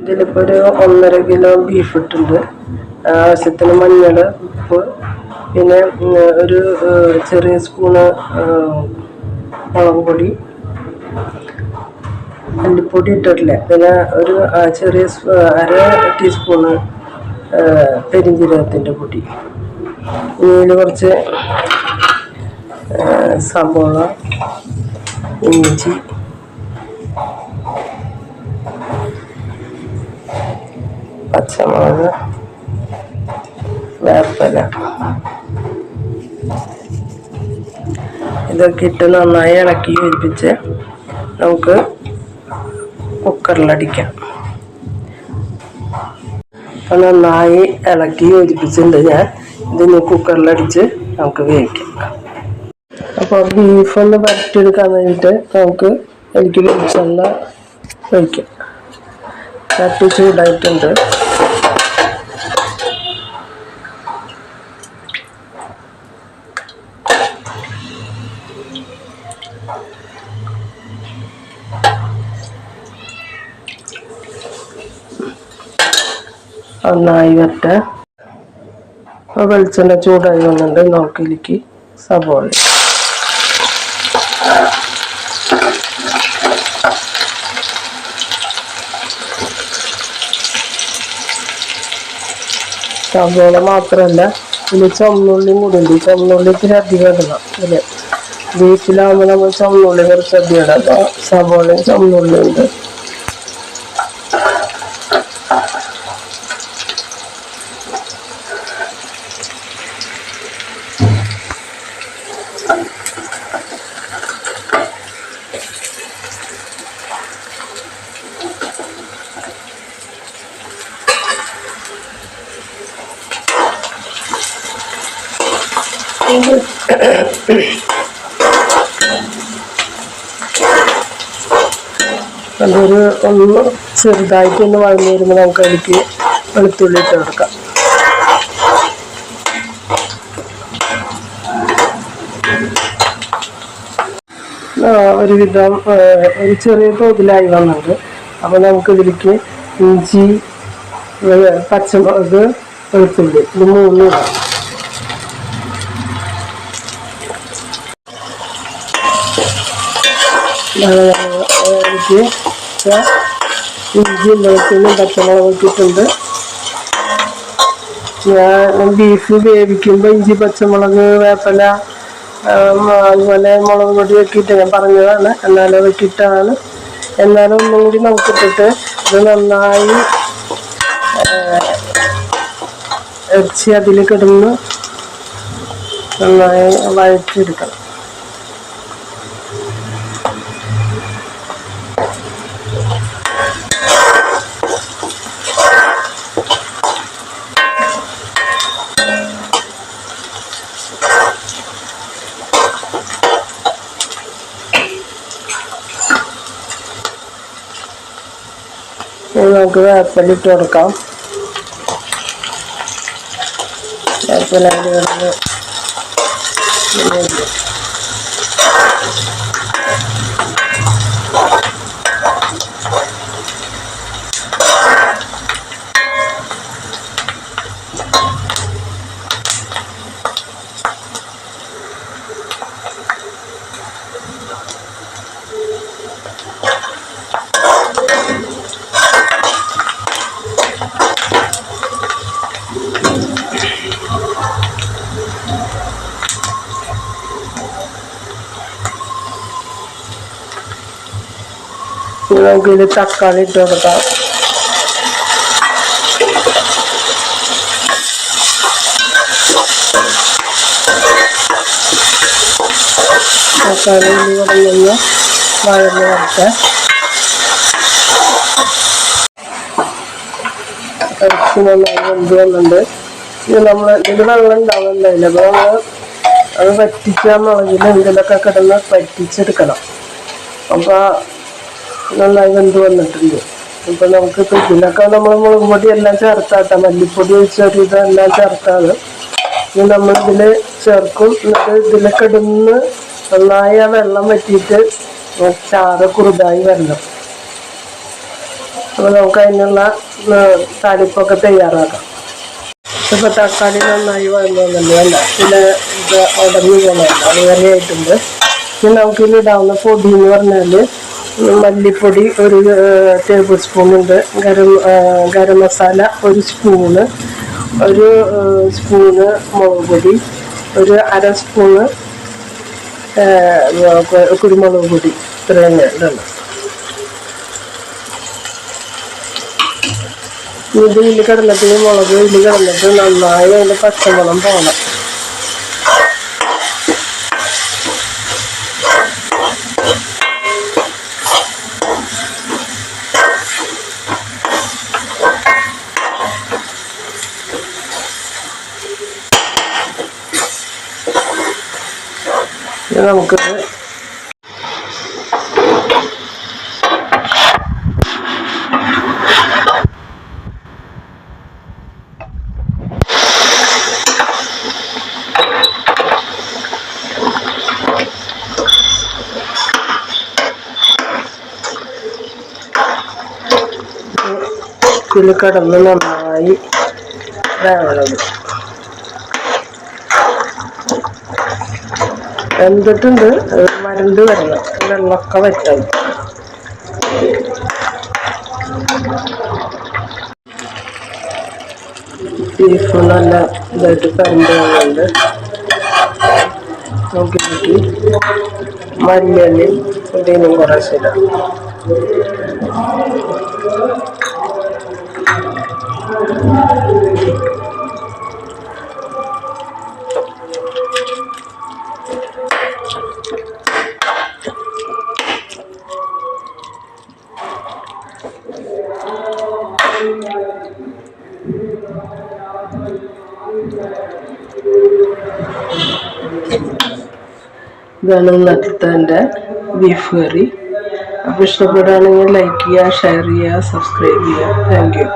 ഇതിലിപ്പോൾ ഒരു ഒന്നര കിലോ ബീഫ് ഇട്ടുണ്ട്. ആവശ്യത്തിന് മഞ്ഞൾ ഉപ്പ് പിന്നെ ഒരു ചെറിയ സ്പൂണ് മുളക് പൊടി. മല്ലിപ്പൊടി ഇട്ടിട്ടില്ല. പിന്നെ ഒരു ചെറിയ അര ടീസ്പൂണ് പെരിഞ്ചീരകത്തിന്റെ പൊടി. ഇതിൽ കുറച്ച് സബോള ഇഞ്ചി. പച്ചമുളക് വേപ്പല ഇതൊക്കെ ഇട്ട് നന്നായി ഇളക്കി യോജിപ്പിച്ച് നമുക്ക് കുക്കറിലടിക്കാം അപ്പം നന്നായി ഇളക്കി യോജിപ്പിച്ചിട്ടുണ്ട് ഞാൻ ഇതിന് കുക്കറിലടിച്ച് നമുക്ക് വേവിക്കാം അപ്പോൾ ബീഫ് ഒന്ന് വരട്ടിയെടുക്കാൻ വേണ്ടിയിട്ട് നമുക്ക് എനിക്ക് വെളിച്ചെണ്ണ ഒഴിക്കാം ചട്ടി ചൂടായിട്ടുണ്ട് നന്നായി വരട്ടെ. വെളിച്ചെണ്ണ ചൂടായി വന്നിട്ടുണ്ട്. നോക്കിലേക്ക് സബോള സബോള മാത്രമല്ല പിന്നെ ചുമന്നുള്ളി ഈ ചുമന്നുള്ളി ഇത്തിരി അധികം ഇടണം. ഇതിൽ ബീഫിലാകുമ്പോൾ നമ്മൾ ചുമന്നുള്ളി കുറച്ച് അധികം ഇടാം. സവോളയും ചുമന്നുള്ളിയും ഉണ്ട്. അതൊരു ഒന്ന് ചെറുതായിട്ട് ഒന്ന് വഴഞ്ഞു വരുമ്പോൾ നമുക്ക് അതിലേക്ക് വെളുത്തുള്ളി ഇട്ട് കൊടുക്കാം ഒരു ഒരുവിധം ഒരു ചെറിയ തോതിലായി വന്നത് അപ്പോൾ നമുക്ക് ഇതിലേക്ക് ഇഞ്ചി പച്ചമുളക് വെളുത്തുള്ളി ഇത് മൂന്നും ഇടാം. എനിക്ക് ഇഞ്ചി വെളുത്തുള്ളിയും പച്ചമുളകും ഇട്ടിട്ടുണ്ട് ഞാൻ ബീഫ് വേവിക്കുമ്പോൾ ഇഞ്ചി പച്ചമുളക് വേപ്പല അതുപോലെ മുളക് പൊടി വെക്കിയിട്ട് ഞാൻ പറഞ്ഞതാണ്. എന്നാലും വെക്കിയിട്ടാണ് എന്നാലും ഒന്നും കൂടി നമുക്കിട്ടിട്ട് ഇത് നന്നായി ഇറച്ചി അതിലേക്ക് കിടന്ന് നന്നായി വഴറ്റിയെടുക്കണം. ഇനി നമുക്ക് വേപ്പില ഇട്ട് കൊടുക്കാം ഇനി നമുക്ക് ഇതിൽ തക്കാളി ഇട്ട് കൊടുക്കാം. തക്കാളി ഉള്ളി കുടഞ്ഞൊന്ന് വഴന്ന് വരട്ടെ. ഇറച്ചി നന്നായി വെന്ത് വന്നിട്ടുണ്ട്. ഇത് നമ്മൾ ഇതിൽ വെള്ളം ഉണ്ടാവും എന്തായാലും അപ്പോൾ നമ്മൾ അത് വറ്റിക്കാൻ മുളകിൽ എന്തെങ്കിലുമൊക്കെ കിടന്ന് വറ്റിച്ചെടുക്കണം. അപ്പോൾ നന്നായി വെന്ത് വന്നിട്ടുണ്ട്. ഇപ്പൊ നമുക്ക് ഇപ്പൊ ഇതിലൊക്കെ നമ്മൾ മുളക് പൊടി എല്ലാം ചേർത്താട്ട. മല്ലിപ്പൊടി ഒഴിച്ചൊരു ഇതെല്ലാം ചേർത്താണ്. ഇനി നമ്മൾ ഇതിൽ ചേർക്കും. എന്നിട്ട് ഇതിലൊക്കെ ഇടുന്ന് നന്നായി ആ വെള്ളം വറ്റിയിട്ട് ചാറ് കുറുതായി വരണം. അപ്പോൾ നമുക്ക് അതിനുള്ള താലിപ്പൊക്കെ തയ്യാറാക്കാം. ഇപ്പോൾ തക്കാളി നന്നായി വഴന്നുണ്ട് വേണ്ട പിന്നെ ഇത് ഉടഞ്ഞു പോകണം അത് ഇനി പിന്നെ ഇതിൽ ഇടാവുന്ന പൊടി എന്ന് പറഞ്ഞാൽ മല്ലിപ്പൊടി ഒരു ടേബിൾ സ്പൂണുണ്ട് ഗരം ഗരം മസാല ഒരു സ്പൂണ് ഒരു സ്പൂണ് മുളക് പൊടി. ഒരു അര സ്പൂണ് കുരുമുളക് പൊടി. ഇത്രയും ഇടണം ഇത് ഇതിൽ കിടന്നിട്ട് മുളക് ഇതിൽ കിടന്നിട്ട് നന്നായി അതിന്റെ പച്ചമുളം പോകണം ഇനി നമുക്കിത് ഇതിൽ കിടന്ന് നന്നായി വേവണത് വെന്തിട്ടുണ്ട്. വരണ്ട് വരണം വെള്ളമൊക്കെ വറ്റണം. ബീഫ് നല്ല ഇതായിട്ട് കരണ്ട് വന്നുണ്ട് നോക്കി നോക്കി. മല്ലിയല്ലി പുതിയനും കുറച്ച് ഇടാം. ഇതാണ് ഇന്നത്തെ എന്റെ ബീഫ് കറി അപ്പോൾ ഇഷ്ടപ്പെടുകയാണെങ്കിൽ ലൈക്ക് ചെയ്യുക ഷെയർ ചെയ്യുക സബ്സ്ക്രൈബ് ചെയ്യുക. Thank you